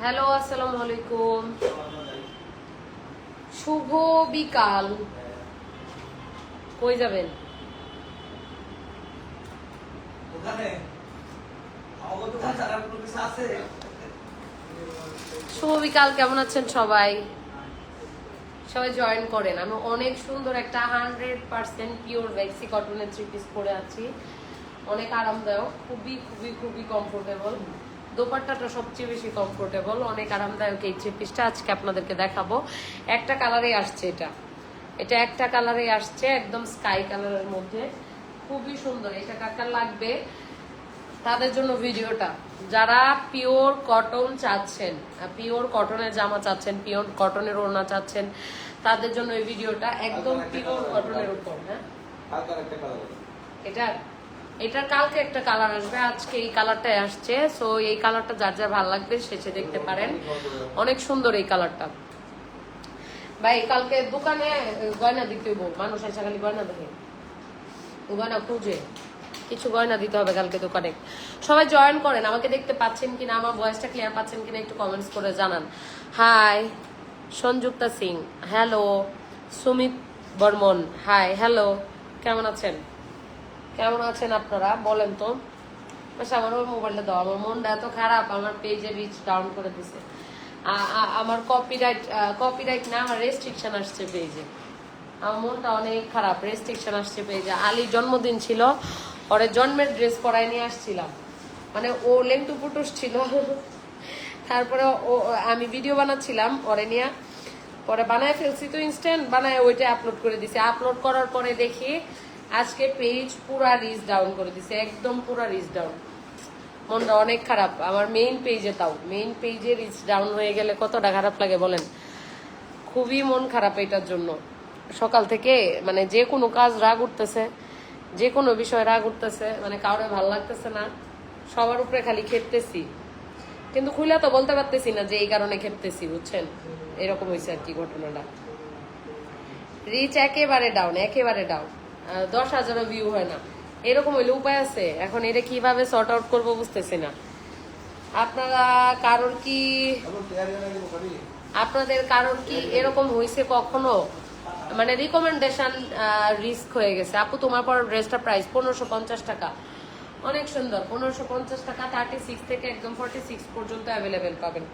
Hello আসসালামু আলাইকুম। শুভ বিকাল। কই যাবেন? শুভ বিকাল কেমন আছেন সবাই? সবাই জয়েন করেন। আমি অনেক সুন্দর একটা হান্ড্রেড পার্সেন্ট পিওর ভ্যাক্সি কটনের থ্রি পিস পরে আছি। অনেক আরামদায়ক খুবই খুবই খুবই কমফোর্টেবল দোপাট্টাটা সবচেয়ে বেশি কমফোর্টেবল অনেক আরামদায়ক এই থ্রি পিসটা আজকে আপনাদেরকে দেখাবো। একটা কালারেই আসছে এটা। এটা একটা কালারেই আসছে একদম স্কাই কালারের মধ্যে। খুবই সুন্দর। এটা কাকার লাগবে? তাদের জন্য ভিডিওটা। যারা পিওর কটন চাচ্ছেন পিওর কটনের জামা চাচ্ছেন পিওর কটনের ওড়না চাচ্ছেন তাদের জন্য এই ভিডিওটা একদম পিওর কটনের উপর হ্যাঁ? কালার এটা এটার কালকে একটা কালার আসবে, আজকে এই কালারটাই আসছে সো এই কালারটা যার যার ভালো লাগবে শেষে দেখতে পারেন। অনেক সুন্দর এই কালারটা ভাই, কালকে দোকানে গয়না দিতে হইব, মানুষ আসা খালি গয়না দেখে। গয়না খুঁজে। কিছু গয়না দিতে হবে কালকে দোকানে। সবাই জয়েন করেন, আমাকে দেখতে পাচ্ছেন কিনা, আমার ভয়েসটা ক্লিয়ার পাচ্ছেন কিনা একটু কমেন্টস করে জানান। Hi Sanjukta Singh. Hello Sumit Barman. Hi hello কেমন আছেন? কেমন আছেন আপনারা? বলেন তো। আমার ওই মোবাইলটা দাও। আমার মনটা এত খারাপ, আমার পেজে রিচ ডাউন করে দিছে। আমার কপিরাইট কপিরাইট না, আমার রেস্ট্রিকশন আসছে পেজে আমার মনটা অনেক খারাপ রেস্ট্রিকশন আসছে পেজে আলীর জন্মদিন ছিল ওরে জন্মের ড্রেস পরাই নিয়ে আসছিলাম। মানে ও লেংটু পুটুস ছিল। তারপরে ও, আমি ভিডিও বানাচ্ছিলাম ওরে নিয়ে। পরে বানায় ফেলছি তো ইনস্ট্যান্ট বানায় ওইটা আপলোড করে দিছি। আপলোড করার পরে দেখি আজকে পেজ পুরা রিচ ডাউন করে দিছে, একদম পুরা রিচ ডাউন মনটা অনেক খারাপ। আমার মেইন পেজে তাও। মেইন পেজে রিচ ডাউন হয়ে গেলে কতটা খারাপ লাগে বলেন? খুবই মন খারাপ এটার জন্য। সকাল থেকে মানে যে কোনো কাজ রাগ উঠতেছে, যে কোনো বিষয় রাগ উঠতেছে মানে কাউরে ভালো লাগতেছে না, সবার উপরে খালি খেপতেছি। কিন্তু খুলে তো বলতে পারতেছি না যে এই কারণে খেপতেছি, বুঝছেন? এরকম হয়েছে আর কি ঘটনাটা। রিচ একেবারে ডাউন একেবারে ডাউন দশ হাজারও ভিউ হয় না। এরকম হইলে উপায় আছে? এখন এটা কীভাবে শর্ট আউট করব বুঝতেছি না। আপনারা কারোর কি আপনাদের কারণ কি এরকম হয়েছে কখনো? মানে রিকমেন্ডেশন রিস্ক হয়ে গেছে। আপু, তোমার পর ড্রেসটা প্রাইস পনেরোশো পঞ্চাশ টাকা। অনেক সুন্দর। পনেরোশো পঞ্চাশ টাকা থার্টি সিক্স থেকে একদম ফর্টি সিক্স পর্যন্ত অ্যাভেলেবেল পাবেন।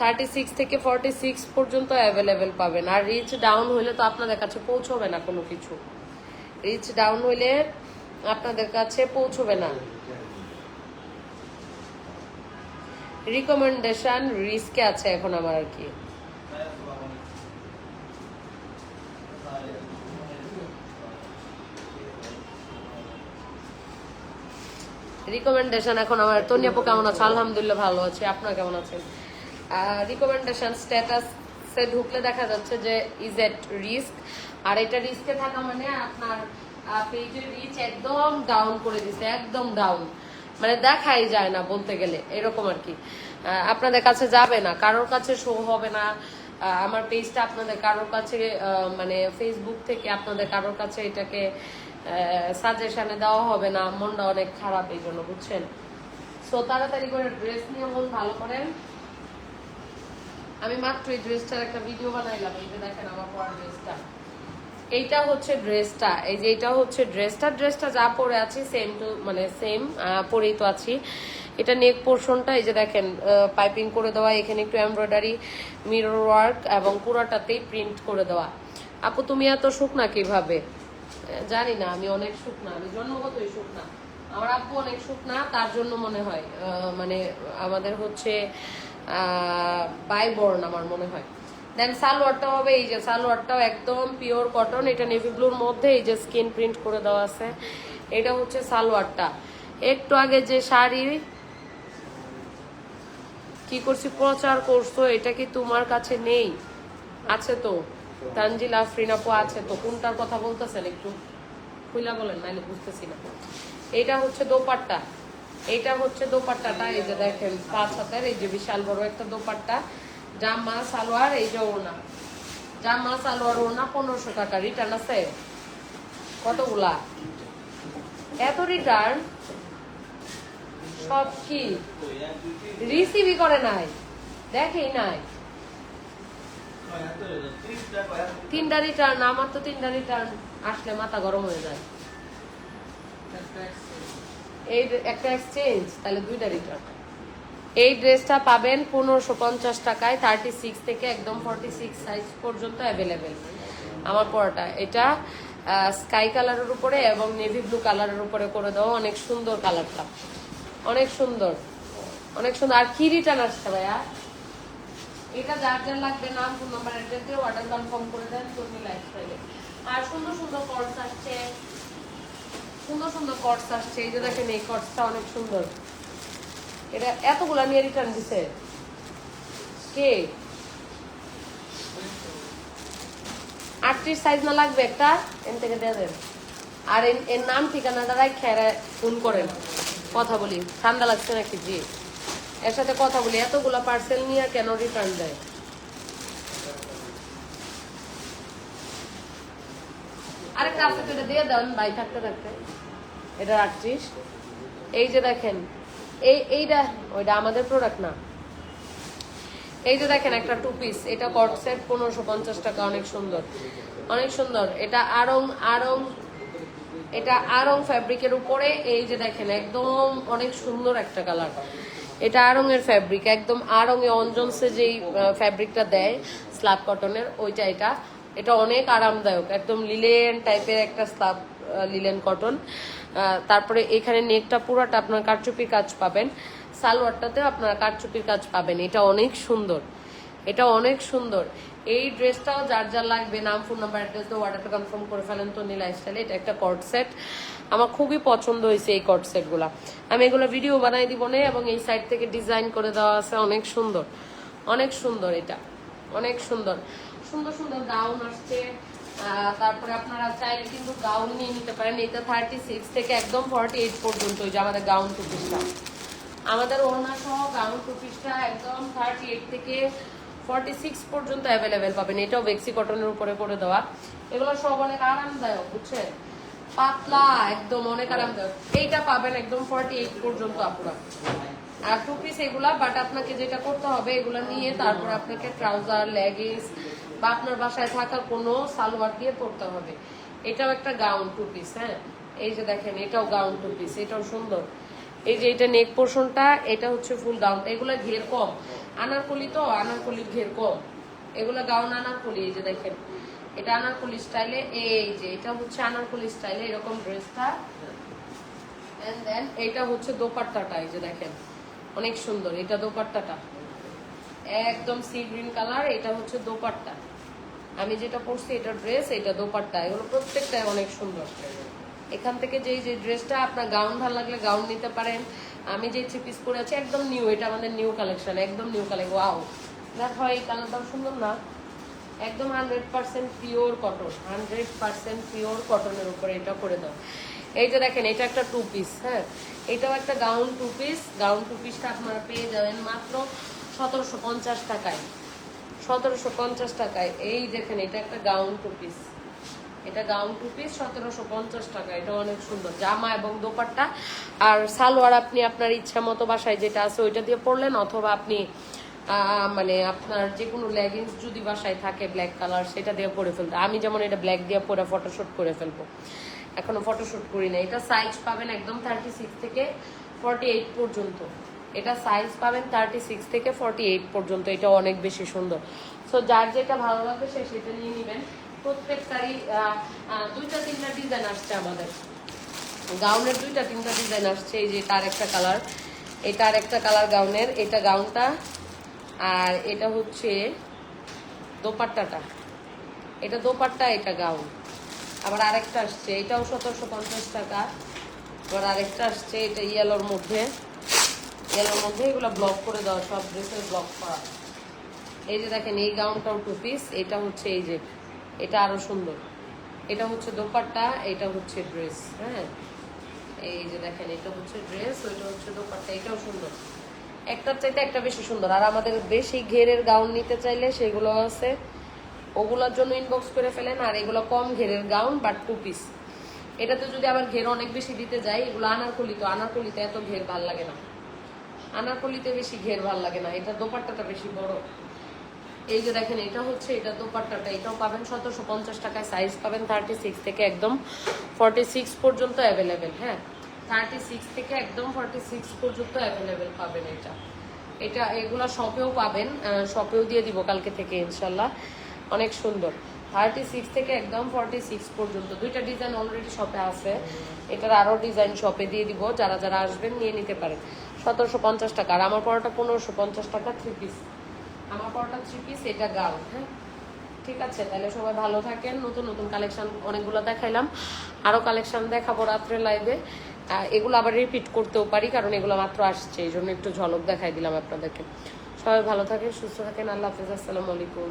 থার্টি সিক্স থেকে ফর্টি সিক্স পর্যন্ত অ্যাভেলেবেল পাবেন। আর রিচ ডাউন হইলে তো আপনাদের কাছে পৌঁছবে না কোনো কিছু। রিচ ডাউন হইলে আপনাদের কাছে পৌঁছবে না। রিকমেন্ডেশন রিস্কে আছে এখন আমার আর কি। রিকমেন্ডেশন এখন আমার। তনিয়া আপু কেমন আছে? আলহামদুলিল্লাহ ভালো আছে। আপনার কেমন আছেন? রিকমেন্ডেশন স্ট্যাটাসে ঢুকলে দেখা যাচ্ছে যে ইজ এট রিস্ক আর এটা রিস্কে থাকা মানে আপনার পেজের রিচ একদম ডাউন করে দিছে, একদম ডাউন মানে দেখাই যায় না বলতে গেলে, এরকম আর কি। আপনাদের কাছে যাবে না, কারোর কাছে শো হবে না। আমার পেজটা আপনাদের কারোর কাছে মানে ফেসবুক থেকে আপনাদের কারোর কাছে এটাকে সাজেশনে দেওয়া হবে না। মনটা অনেক খারাপ এই জন্য, বুঝছেন? সো তাড়াতাড়ি করে ড্রেস নিয়ে মন ভালো করেন। আমি মাত্র এই ড্রেসটার একটা ভিডিও বানাইলাম, এই যে দেখেন আমার পরা ড্রেসটা এইটা হচ্ছে ড্রেসটা, এই যে এটা হচ্ছে ড্রেসটা ড্রেসটা যা পরে আছি সেম টু মানে সেম পরেই তো আছি। এটা নেক পোর্শনটা এই যে দেখেন পাইপিং করে দেওয়া, এখানে একটু এমব্রয়ডারি মিরর ওয়ার্ক এবং পুরাটাতেই প্রিন্ট করে দেওয়া। আপু, তুমি এত শুকনা কীভাবে? জানি না, আমি অনেক সুখ শুকনা, আমি জন্মগতই শুকনা। আমার আব্বু অনেক শুকনা, তার জন্য মনে হয় মানে আমাদের হচ্ছে বাইবর্ন আমার মনে হয়। দেন সালোয়ারটা হবে, এই যে সালোয়ারটাও একদম পিওর কটন এটা নেভি ব্লুর মধ্যে এই যে স্কিন প্রিন্ট করে দেওয়া আছে। এটা হচ্ছে সালোয়ারটা। একটু আগে যে শাড়ি কি করছি, প্রচার করছ, এটা কি তোমার কাছে নেই? আছে তো। তানজিল আফরিন আপু আছে তো। কোনটার কথা বলতেছেন একটু? খুইলা বলেন, নাইলে বুঝতেছি না। এটা হচ্ছে দোপাট্টা। এটা হচ্ছে দোপাট্টাটা, এই যে দেখেন, পাঁচ হাতের, এই যে বিশাল বড় একটা দোপাট্টা। জামা সালোয়ার এই যে ওড়না জামা সালোয়ার ওড়না পনেরোশো টাকা। রিটার্ন আছে? কতগুলা? এত রিটার্ন সব কি? রিসিভই করে নাই। দেখেই নাই। তিনটা রিটার্ন আমার তো তিনটা রিটার্ন আসলে মাথা গরম হয়ে যায়। এই একটা এক্সচেঞ্জ তাহলে দুইটা রিটার্ন এই ড্রেসটা পাবেন পনেরোশো পঞ্চাশ টাকায় থার্টি সিক্স থেকে একদম ফর্টি সিক্স সাইজ পর্যন্ত অ্যাভেলেবেল আমার পরাটা। এটা স্কাই কালারের উপরে এবং নেভি ব্লু কালারের উপরে করে দেওয়া অনেক সুন্দর কালারটা অনেক সুন্দর। অনেক সুন্দর। আর কি রিটার্ন আসছে ভাইয়া? এটা যার যার লাগবে নাম ফোন নাম্বার অ্যাড্রেস দিয়ে অর্ডার কনফার্ম করে দেন তরুণী লাইফস্টাইলে আর সুন্দর সুন্দর কর্স আসছে। সুন্দর সুন্দর কর্স আসছে। এই যে দেখেন, এই কর্সটা অনেক সুন্দর। এটা এতগুলা নিয়ে রিটার্ন দিছে। কে? আটত্রিশ সাইজ না লাগবে একটা? এন থেকে দিয়ে দেন। আর এর- নাম ঠিকানাটা রাখে ফোন করেন। কথা বলি। ঠান্ডা লাগছে নাকি? জি। এর সাথে কথা বলি। এতগুলা পার্সেল নিয়ে কেন রিটার্ন দেয়? আরেকটা আছে এটা দিয়ে দেন। বাই থাকতে থাকতে। এটা আটত্রিশ। এই যে দেখেন এই, এইটা, ওইটা আমাদের প্রোডাক্ট না। এই যে দেখেন একটা টু পিস এটা কট সেট পনেরোশো পঞ্চাশ টাকা, অনেক সুন্দর। অনেক সুন্দর। এটা আরং আরং এটা আরং ফ্যাব্রিকের উপরে, এই যে দেখেন, একদম অনেক সুন্দর একটা কালার এটা আরং এর ফ্যাব্রিক একদম আরং এ অনজনসে যেই ফ্যাব্রিকটা দেয় স্ল্যাব কটনের ওইটা এটা। এটা অনেক আরামদায়ক, একদম লিলেন টাইপের একটা স্ল্যাব লিলেন কটন তারপরে এখানে নেকটা পুরোটা আপনার কারচুপির কাজ পাবেন। সালোয়ারটাতেও আপনারা কারচুপির কাজ পাবেন। এটা অনেক সুন্দর। এটা অনেক সুন্দর। এই ড্রেসটাও যার যার লাগবে, নাম, ফোন নাম্বার, অ্যাড্রেস দিয়ে অর্ডারটা কনফার্ম করে ফেলেন তো নীলা স্টাইলে। এটা একটা কট সেট আমার খুবই পছন্দ হয়েছে এই কট সেটগুলো আমি এগুলো ভিডিও বানাই দিব না এবং এই সাইড থেকে ডিজাইন করে দেওয়া আছে। অনেক সুন্দর। অনেক সুন্দর এটা। অনেক সুন্দর। সুন্দর সুন্দর গাউন আসছে। তারপরে আপনারা চাইলে কিন্তু গাউন নিয়ে নিতে পারেন। এটা থার্টি সিক্স থেকে একদম ফর্টি এইট পর্যন্ত ওই যে আমাদের গাউন টু পিসটা আমাদের ওড়না সহ গাউন টু পিসটা একদম থার্টি এইট থেকে ফর্টি সিক্স পর্যন্ত অ্যাভেলেবেল পাবেন। এটাও বেক্সি কটনের উপরে করে দেওয়া। এগুলো সব অনেক আরামদায়ক, বুঝছেন? পাতলা, একদম অনেক আরামদায়ক। এইটা পাবেন একদম ফর্টি এইট পর্যন্ত আপনারা আর টু পিস এগুলা বাট আপনাকে যেটা করতে হবে, এগুলা নিয়ে তারপর আপনাকে ট্রাউজার লেগিংস বা আপনার বাসায় থাকা কোনো সালোয়ার দিয়ে পরতে হবে। এটাও একটা গাউন টু পিস হ্যাঁ? এই যে দেখেন, এটাও গাউন টু পিস এটাও সুন্দর। এই যে এটা নেক পোর্শনটা এটা হচ্ছে ফুল গাউন এগুলা ঘের কম। আনারকলি তো, আনারকলির ঘের কম। এগুলা গাউন আনারকলি, এই যে দেখেন। এটা আনারকলি স্টাইলে, এই যে এটা হচ্ছে আনারকলি স্টাইলে এরকম ড্রেসটা। এন্ড দেন এটা হচ্ছে দোপাট্টাটা, এই যে দেখেন। অনেক সুন্দর, এটা দোপাট্টাটা। একদম সি গ্রিন কালার এটা হচ্ছে দোপাট্টা। আমি যেটা পরছি, এটা ড্রেস এটা দোপাট্টা, এগুলো প্রত্যেকটাই অনেক সুন্দর। এখান থেকে যে যে ড্রেসটা আপনার গাউন ভালো লাগলে গাউন নিতে পারেন। আমি যে থ্রি পিস পরে আছি, একদম নিউ এটা আমাদের নিউ কালেকশন একদম নিউ কালেকশন ওয়াও দেখো এই কালারটাও সুন্দর না? একদম hundred percent pure cotton hundred percent pure কটনের উপরে এটা করে দাও। এই যে দেখেন, এটা একটা টু পিস হ্যাঁ? এটাও একটা gown two piece gown two পিসটা আপনারা পেয়ে যাবেন মাত্র সতেরোশো পঞ্চাশ টাকায়। সতেরোশো পঞ্চাশ টাকায়। এই দেখেন, এটা একটা গাউন টু পিস এটা গাউন টু পিস সতেরোশো পঞ্চাশ টাকা। এটা অনেক সুন্দর। জামা এবং দোপাট্টা। আর সালোয়ার আপনি আপনার ইচ্ছা মতো বাসায় যেটা আছে ওইটা দিয়ে পরলেন, অথবা আপনি মানে আপনার যে কোনো লেগিংস যদি বাসায় থাকে ব্ল্যাক কালার সেটা দিয়ে পরে ফেলতে। আমি যেমন এটা ব্ল্যাক দিয়ে পরে ফটোশুট করে ফেলব। এখনও ফটোশুট করি না এটা সাইজ পাবেন একদম থার্টি সিক্স থেকে ফর্টি এইট পর্যন্ত। এটা সাইজ পাবেন থার্টি সিক্স থেকে ফর্টি এইট পর্যন্ত, এটা অনেক বেশি সুন্দর। সো যার যেটা ভালো লাগবে সে সেটা নিয়ে নেবেন। প্রত্যেকটারই দুইটা, তিনটা ডিজাইন আসছে আমাদের। গাউনের দুইটা, তিনটা ডিজাইন আসছে, এই যে তার একটা কালার এটা আর একটা কালার গাউনের এটা গাউনটা আর এটা হচ্ছে দোপাট্টাটা। এটা দোপাট্টা, এটা গাউন আবার আরেকটা আসছে, এটাও সতেরোশো পঞ্চাশ টাকা। আবার আরেকটা আসছে, এটা ইয়েলোর মধ্যে। ইয়েলোর মধ্যে এগুলো ব্লক করে দেওয়া সব ড্রেসের ব্লক করা। এই যে দেখেন, এই গাউনটাও টু পিস এটা হচ্ছে এই যে, এটা আরও সুন্দর। এটা হচ্ছে দোপাট্টা, এটা হচ্ছে ড্রেস হ্যাঁ? এই যে দেখেন, এটা হচ্ছে ড্রেস ওইটা হচ্ছে দোপাট্টা, এটাও সুন্দর। একটার চাইতে একটা বেশি সুন্দর। আর আমাদের বেশি ঘেরের গাউন নিতে চাইলে সেগুলো আছে। ওগুলোর জন্য ইনবক্স করে ফেলেন, আর এগুলো কম ঘেরের গাউন বাট টু পিস এটাতে যদি আবার ঘের অনেক বেশি দিতে যাই, এগুলো আনারকলি তো, আনারকলিতে এত ঘের ভালো লাগে না। আনারকলিতে বেশি ঘের ভালো লাগে না, এটা দোপাট্টাটা বেশি বড়। এই যে দেখেন, এটা হচ্ছে, এটা দোপাট্টাটা, এটাও পাবেন সতেরোশো পঞ্চাশ টাকায় সাইজ পাবেন থার্টি সিক্স থেকে একদম ফর্টি সিক্স পর্যন্ত অ্যাভেলেবেল হ্যাঁ? থার্টি সিক্স থেকে একদম ফর্টি সিক্স পর্যন্ত অ্যাভেলেবেল পাবেন এটা। এটা, এগুলা শপেও পাবেন শপেও দিয়ে দিব কালকে থেকে ইনশাল্লাহ অনেক সুন্দর। থার্টি সিক্স থেকে একদম ফর্টি সিক্স পর্যন্ত, দুইটা ডিজাইন অলরেডি শপে আছে। এটার আরও ডিজাইন শপে দিয়ে দিব, যারা যারা আসবেন নিয়ে নিতে পারেন। সতেরোশো পঞ্চাশ টাকা, আর আমার পরোটা পনেরোশো পঞ্চাশ টাকা থ্রি পিস আমার পরোটা থ্রি পিস এটা গাল হ্যাঁ? ঠিক আছে, তাহলে সবাই ভালো থাকেন। নতুন নতুন কালেকশন অনেকগুলো দেখাইলাম। আরও কালেকশন দেখাবো রাত্রে লাইভে এগুলো আবার রিপিট করতেও পারি, কারণ এগুলো মাত্র আসছে এই জন্য একটু ঝলক দেখাই দিলাম আপনাদেরকে। সবাই ভালো থাকেন, সুস্থ থাকেন, আল্লাহ হাফিজ, আসসালামু আলাইকুম।